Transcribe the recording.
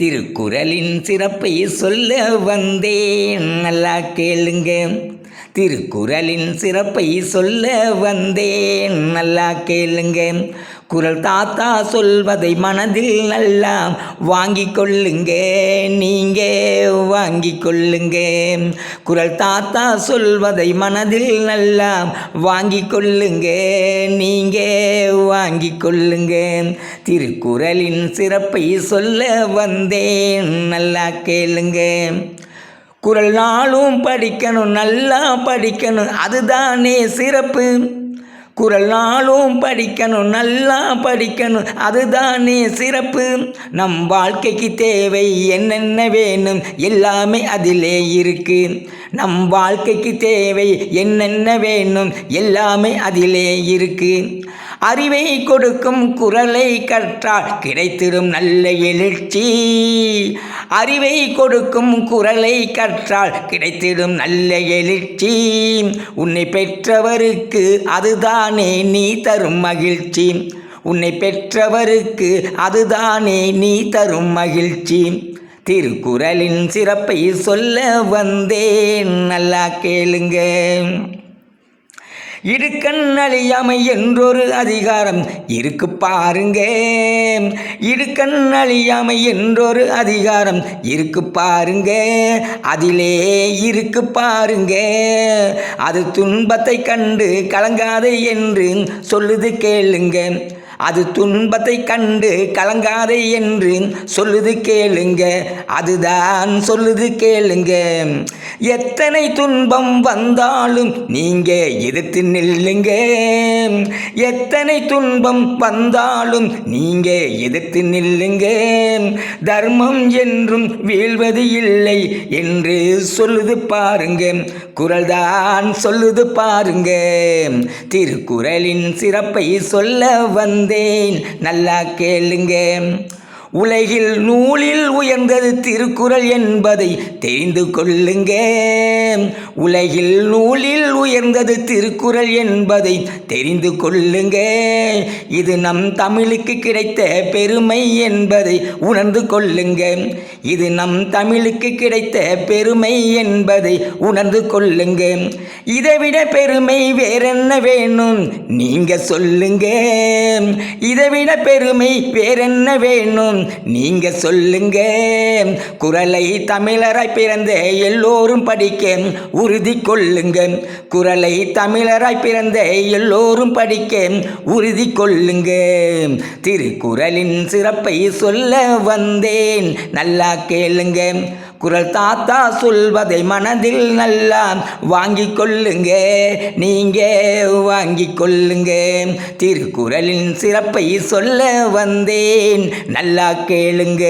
திருக்குறளின் சிறப்பை சொல்ல வந்தேன். நல்லா கேளுங்க. திருக்குறளின் சிறப்பை சொல்ல வந்தேன். நல்லா கேளுங்க. குரல் தாத்தா சொல்வதை மனதில் நல்லா வாங்கி கொள்ளுங்க. நீங்க வாங்கி கொள்ளுங்க. குரல் தாத்தா சொல்வதை மனதில் நல்லா வாங்கி கொள்ளுங்க. நீங்க வாங்கி கொள்ளுங்க. திருக்குறளின் சிறப்பை சொல்ல வந்தேன். நல்லா கேளுங்க. குரல் நாளும் படிக்கணும் நல்லா படிக்கணும் அதுதானே சிறப்பு. குரல் நாளும் படிக்கணும் நல்லா படிக்கணும் அதுதானே சிறப்பு. நம் வாழ்க்கைக்கு தேவை என்னென்ன வேணும் எல்லாமே அதிலே இருக்குது நம் வாழ்க்கைக்கு தேவை என்னென்ன வேணும் எல்லாமே அதிலே இருக்கு. அறிவை கொடுக்கும் குரலை கற்றால் கிடைத்திடும் நல்ல எழுச்சி. அறிவை கொடுக்கும் குரலை கற்றால் கிடைத்திடும் நல்ல எழுச்சி. உன்னை பெற்றவருக்கு அதுதானே நீ தரும் மகிழ்ச்சி. உன்னை பெற்றவருக்கு அதுதானே நீ தரும் மகிழ்ச்சி. திருக்குறளின் சிறப்பை சொல்ல வந்தேன். நல்லா கேளுங்க. இடுக்கண் அழியாமை என்றொரு அதிகாரம் இருக்கு பாருங்க. இடுக்கண் அழியாமை என்றொரு அதிகாரம் இருக்கு பாருங்க. அதிலே இருக்கு பாருங்க. அது துன்பத்தை கண்டு கலங்காதே என்று சொல்லுது கேளுங்க. அது துன்பத்தை கண்டு கலங்காதே என்று சொல்லுது கேளுங்க அதுதான் சொல்லுது கேளுங்க. எத்தனை துன்பம் வந்தாலும் நீங்க எதிர்த்து நில்லுங்க. எத்தனை துன்பம் வந்தாலும் நீங்க எதிர்த்து நில்லுங்க. தர்மம் என்றும் வீழ்வது இல்லை என்று சொல்லுது பாருங்க குரல்தான் சொல்லுது பாருங்க. திருக்குறளின் சிறப்பை சொல்ல வந்தேன். நல்லா கேளுங்க. உலகில் நூலில் உயர்ந்தது திருக்குறள் என்பதை தெரிந்து கொள்ளுங்க. உலகில் நூலில் உயர்ந்தது திருக்குறள் என்பதை தெரிந்து கொள்ளுங்க. இது நம் தமிழுக்கு கிடைத்த பெருமை என்பதை உணர்ந்து கொள்ளுங்க. இது நம் தமிழுக்கு கிடைத்த பெருமை என்பதை உணர்ந்து கொள்ளுங்க. இதைவிட பெருமை வேறென்ன வேணும்? நீங்க சொல்லுங்க. இதைவிட பெருமை வேறென்ன வேணும்? நீங்க சொல்லுங்க. குரலை தமிழராய் பிறந்த எல்லோரும் படிக்க உறுதி கொள்ளுங்க. குரலை தமிழராய் பிறந்த எல்லோரும் படிக்க உறுதி கொள்ளுங்க. திருக்குறளின் சிறப்பை சொல்ல வந்தேன். நல்லா கேளுங்க. குரல் தாத்தா சொல்வதை மனதில் நல்லா வாங்கி கொள்ளுங்க. நீங்க வாங்கி கொள்ளுங்க. திருக்குறளின் சிறப்பை சொல்ல வந்தேன். நல்லா கேளுங்க.